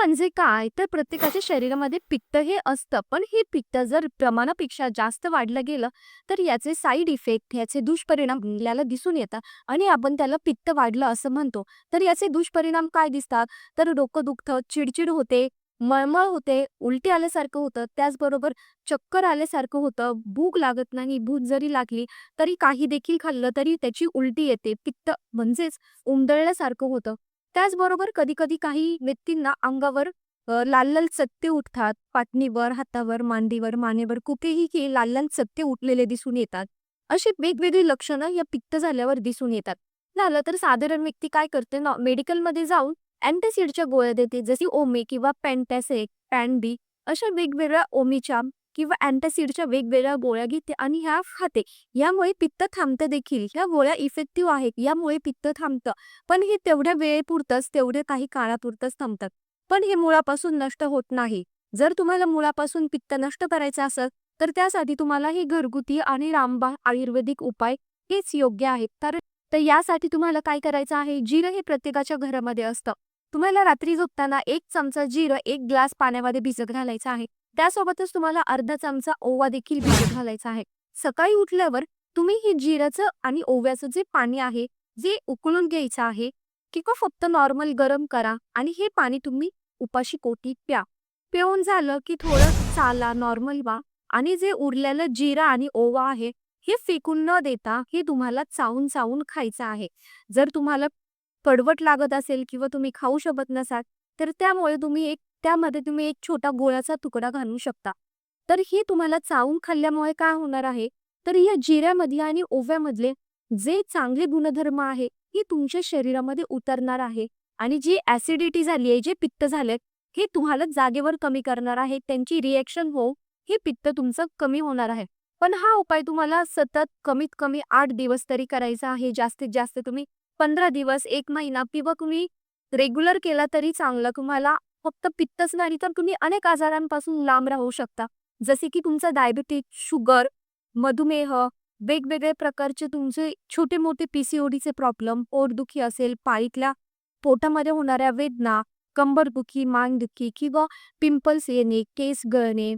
म्हणजे काय? तर प्रत्येकाच्या शरीरामध्ये पित्त हे असतं. पण हे पित्त जर प्रमाणापेक्षा जास्त वाढलं गेलं तर याचे साईड इफेक्ट याचे दुष्परिणाम आपल्याला दिसून येतात. आणि आपण त्याला पित्त वाढलं असं म्हणतो. तर याचे दुष्परिणाम काय दिसतात? तर डोकं दुखतं चिडचिड होते मळमळ होते उलटी आल्यासारखं होतं. त्याचबरोबर चक्कर आल्यासारखं होतं. भूक लागत नाही भूक जरी लागली तरी काही देखील खाल्लं तरी त्याची उलटी येते. पित्त म्हणजेच उमदळल्यासारखं होतं. त्याचबरोबर कधी कधी काही व्यक्तींना अंगावर लाल लाल चट्टे उठतात. पाटणीवर हातावर मांडीवर मानेवर कुठेही हे लाल लाल चट्टे उठलेले दिसून येतात. अशी वेगवेगळी लक्षणं या पित्त झाल्यावर दिसून येतात. झालं तर साधारण व्यक्ती काय करते? ना मेडिकलमध्ये जाऊन अँटासिडच्या गोळ्या देते. जशी ओमे किंवा पॅन्टॅसेक पॅन बी अशा वेगवेगळ्या ओमीच्या किंवा अँटासिडच्या वेगवेगळ्या गोळ्या घेते आणि ह्या खाते. यामुळे पित्त थांबतं देखील. ह्या गोळ्या इफेक्टिव्ह आहेत. यामुळे पित्त थांबतं. पण हे तेवढ्या वेळेपुरतंच तेवढ्या काही काळापुरतंच थांबतात. पण हे मुळापासून नष्ट होत नाही. जर तुम्हाला मुळापासून पित्त नष्ट करायचं असेल तर त्यासाठी तुम्हाला हे घरगुती आणि रामबाण आयुर्वेदिक उपाय हेच योग्य आहेत. तर तर यासाठी तुम्हाला काय करायचं आहे? जिरं हे प्रत्येकाच्या घरामध्ये असतं. तुम्हाला रात्री झोपताना एक चमचा जिरं एक ग्लास पाण्यामध्ये भिजत घालायचं आहे. त्यासोबतच तुम्हाला अर्धा चमचा ओवा देखील भिजत घालायचा आहे. सकाळी उठल्यावर तुम्ही हे जिऱ्याचं आणि ओव्याचं जे पाणी आहे जे उकळून घ्यायचं आहे किंवा फक्त नॉर्मल गरम करा आणि हे पाणी तुम्ही उपाशी कोटी प्या. पिऊन झालं की थोडं चाला नॉर्मल वा आणि जे उरलेलं जिरा आणि ओवा आहे हे फेकून न देता हे तुम्हाला चावून चावून खायचं आहे. जर तुम्हाला कडवट लागत असेल किंवा तुम्ही खाऊ शकत नसाल तर त्यामुळे तुम्ही एक त्यामध्ये तुम्ही एक छोटा गोळ्याचा तुकडा घालू शकता. तर हे तुम्हाला चावून खाल्ल्यामुळे काय होणार आहे? तर या जिऱ्यामधले आणि ओव्यामधले जे चांगले गुणधर्म आहे हे तुमच्या शरीरामध्ये उतरणार आहे आणि जी ऍसिडिटी झाली आहे जे पित्त झाले हे तुम्हाला जागेवर कमी करणार आहे. त्यांची रिएक्शन हो हे पित्त तुमचं कमी होणार आहे. पण हा उपाय तुम्हाला सतत कमीत कमी आठ दिवस तरी करायचा आहे. जास्तीत जास्त तुम्ही पंधरा दिवस एक महिना किंवा तुम्ही रेग्युलर केला तरी चांगलं. तुम्हाला फक्त पित्तच नाही तर तुम्ही अनेक आजारांपासून लांब राहू शकता. जसे की तुमचा डायबिटीज शुगर मधुमेह वेगवेगळे प्रकारचे तुमचे छोटे मोठे पीसीओडीचे प्रॉब्लेम पोटदुखी असेल पाळीतल्या पोटामध्ये होणाऱ्या वेदना कंबरदुखी मानदुखी किंवा पिंपल्स येणे केस गळणे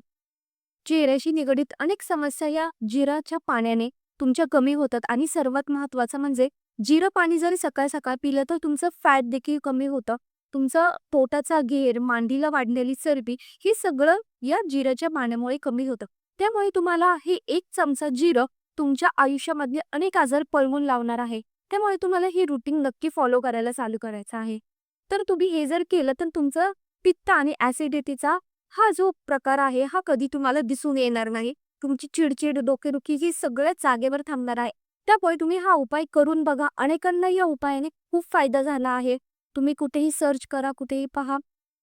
चेहऱ्याशी निगडीत अनेक समस्या या जिराच्या पाण्याने तुमच्या कमी होतात. आणि सर्वात महत्वाचं म्हणजे जिरं पाणी जरी सकाळ सकाळ पिलं तर तुमचं फॅट देखील कमी होतं. तुमचा पोटाचा घेर मांडीला वाढलेली चरबी हे सगळं या जिऱ्याच्या पाण्यामुळे कमी होतं. त्यामुळे तुम्हाला हे एक चमचा जिरं तुमच्या आयुष्यामधले अनेक आजार पळवून लावणार आहे. त्यामुळे तुम्हाला हे रुटीन नक्की फॉलो करायला चालू करायचं आहे. तर तुम्ही हे जर केलं तर तुमचं पित्त आणि ऍसिडिटीचा हा जो प्रकार आहे हा कधी तुम्हाला दिसून येणार नाही. तुमची चिडचिड डोकेदुखी ही सगळ्या जागेवर थांबणार आहे. त्यामुळे तुम्ही हा उपाय करून बघा. अनेकांना या उपायाने खूप फायदा झाला आहे. तुम्ही कुठेही सर्च करा कुठेही पहा.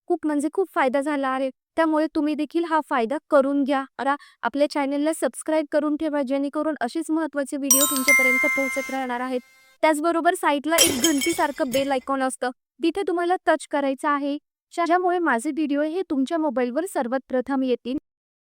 खूप म्हणजे खूप फायदा झाला आहे. त्यामुळे तुम्ही देखील हा फायदा करून घ्या. अरा आपल्या चॅनलला सबस्क्राईब करून ठेवा जेणेकरून असेच महत्त्वाचे व्हिडिओ तुमच्यापर्यंत पोहोचत राहणार आहेत. त्याचबरोबर साईडला एक घंटीसारखं बेल आयकॉन असतं. तिथे तुम्हाला टच करायचं आहे. ज्यामुळे माझे व्हिडिओ हे तुमच्या मोबाईलवर सर्वात प्रथम येतील.